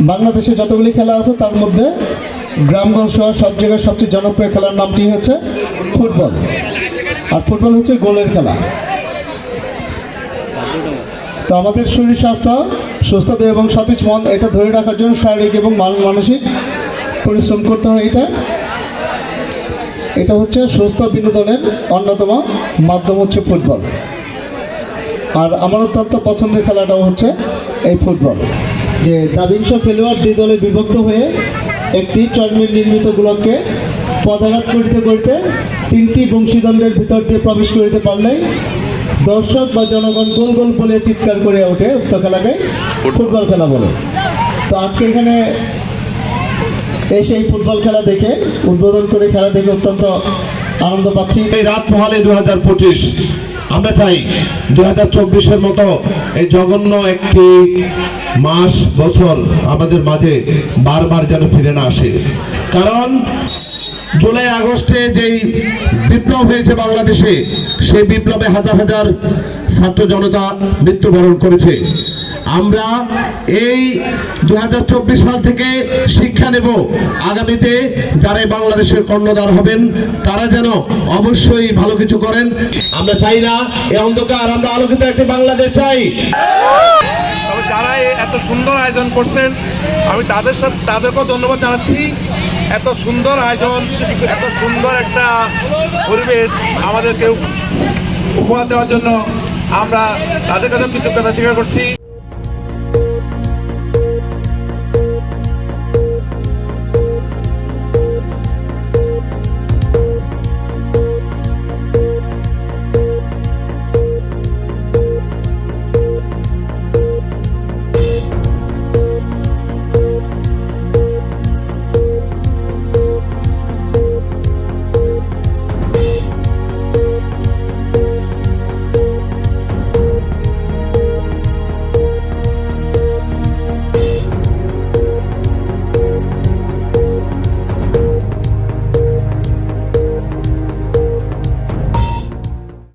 বাংলাদেশে যতগুলি খেলা আছে, তার মধ্যে গ্রামগঞ্জ সহ সব জায়গায় সবচেয়ে জনপ্রিয় খেলার নামটি হচ্ছে ফুটবল। আর ফুটবল হচ্ছে গোলের খেলা। তো আমাদের শরীর স্বাস্থ্য সুস্থতা এবং সতেজ মন, এটা ধরে রাখার জন্য শারীরিক এবং মান- মানসিক পরিশ্রম করতে হয় এটা। এটা হচ্ছে সুস্থ বিনোদনের অন্যতম মাধ্যম হচ্ছে ফুটবল। আর আমার অত্যন্ত পছন্দের খেলাটাও হচ্ছে এই ফুটবল। যে দাবিংশ খেলোয়াড় দুই দলে বিভক্ত হয়ে একটি চর্মের নির্মিত গোলককে পদাঘাত করিতে করিতে তিনটি বংশীদণ্ডের ভিতর দিয়ে প্রবেশ করিতে পারলেই দর্শক বা জনগণ গোল গোল বলে চিৎকার করে ওঠে উক্ত খেলাকে ফুটবল খেলা বলে। তো আজকে এখানে এসে এই ফুটবল খেলা দেখে, উদ্বোধন করে খেলা দেখে অত্যন্ত আনন্দ পাচ্ছি। এই রাত মহালে দু হাজার পঁচিশ, আমরা চাই দু হাজার চব্বিশের মতো এই জঘন্য একটি মাস, বছর আমাদের মাঝে বারবার যেন ফিরে না আসে। কারণ জুলাই, আগস্টে যেই বিপ্লব হয়েছে বাংলাদেশে, সেই বিপ্লবে হাজার হাজার ছাত্র জনতা মৃত্যুবরণ করেছে। আমরা এই দুই হাজার চব্বিশ সাল থেকে শিক্ষা নেব। আগামীতে যারা বাংলাদেশের কর্ণধার হবেন, তারা যেন অবশ্যই ভালো কিছু করেন। আমরা চাই না এই অন্ধকার, আমরা আলোকিত একটি বাংলাদেশ চাই। সুন্দর আয়োজন করছেন। আমি তাদের সাথে তাদেরকেও ধন্যবাদ জানাচ্ছি। এত সুন্দর আয়োজন, এত সুন্দর একটা পরিবেশ আমাদেরকে উপহার দেওয়ার জন্য আমরা তাদের কাছে কৃতজ্ঞতা স্বীকার করছি।